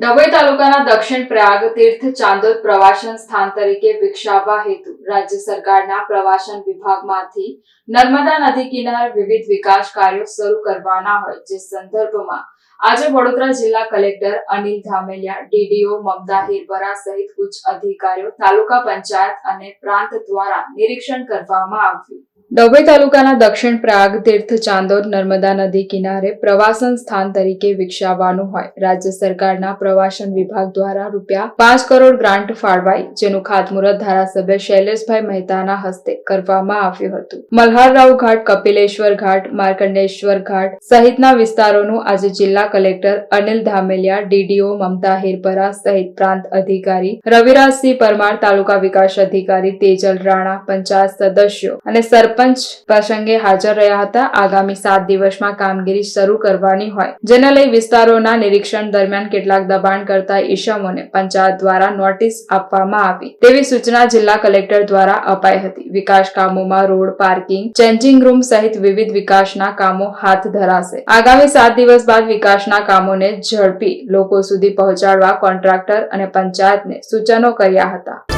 ડભોઈ તાલુકાના દક્ષિણ પ્રયાગ તીર્થ ચાંદોદ પ્રવાસન સ્થાન તરીકે વિકસાવવા હેતુ. રાજ્ય સરકારના પ્રવાસન વિભાગમાંથી નર્મદા નદી કિનારે વિવિધ વિકાસ કાર્યો શરૂ કરવાના હોય, જે સંદર્ભમાં આજે વડોદરા જિલ્લા કલેક્ટર અનિલ ધામેલિયા ડીડીઓ મમતા હિરબરા સહિત ઉચ્ચ અધિકારીઓ, તાલુકા પંચાયત અને પ્રાંત દ્વારા નિરીક્ષણ કરવામાં આવ્યું. ડભોઈ તાલુકાના દક્ષિણ પ્રયાગ તીર્થ ચાંદોર નર્મદા નદી કિનારે પ્રવાસન સ્થાન તરીકે વિકસાવવાનું હોય. રાજ્ય સરકારના પ્રવાસન વિભાગ દ્વારા રૂપિયા પાંચ કરોડ ગ્રાન્ટ ફાળવાઈ, જેનું ખાતમુહૂર્ત ધારાસભ્ય શૈલેષભાઈ મહેતાના હસ્તે કરવામાં આવ્યું હતું. મલ્હારરાવ ઘાટ, કપિલેશ્વર ઘાટ, માર્કંડેશ્વર ઘાટ સહિતના વિસ્તારોનું આજે જિલ્લા કલેક્ટર અનિલ ધામેલિયા ડીડીઓ મમતા હિરપરા સહિત પ્રાંત અધિકારી રવિરાજસિંહ પરમાર, તાલુકા વિકાસ અધિકારી તેજલ રાણા, પંચાયત સદસ્યો અને સરપંચ પ્રસંગે હાજર રહ્યા હતા. આગામી સાત દિવસમાં કામગીરી શરૂ કરવાની હોય. જેને લઈ વિસ્તારોના નિરીક્ષણ દરમિયાન કેટલાક દબાણ કરતા ઈસમોને પંચાયત દ્વારા નોટિસ આપવામાં આવી. તેવી સૂચના જિલ્લા કલેક્ટર દ્વારા અપાઈ હતી. વિકાસ કામોમાં રોડ પાર્કિંગ, ચેન્જિંગ રૂમ સહિત વિવિધ વિકાસના કામો હાથ ધરાશે. આગામી સાત દિવસ બાદ વિકાસના કામોને ઝડપી લોકો સુધી પહોંચાડવા કોન્ટ્રાક્ટર અને પંચાયતને સૂચનો કર્યા હતા.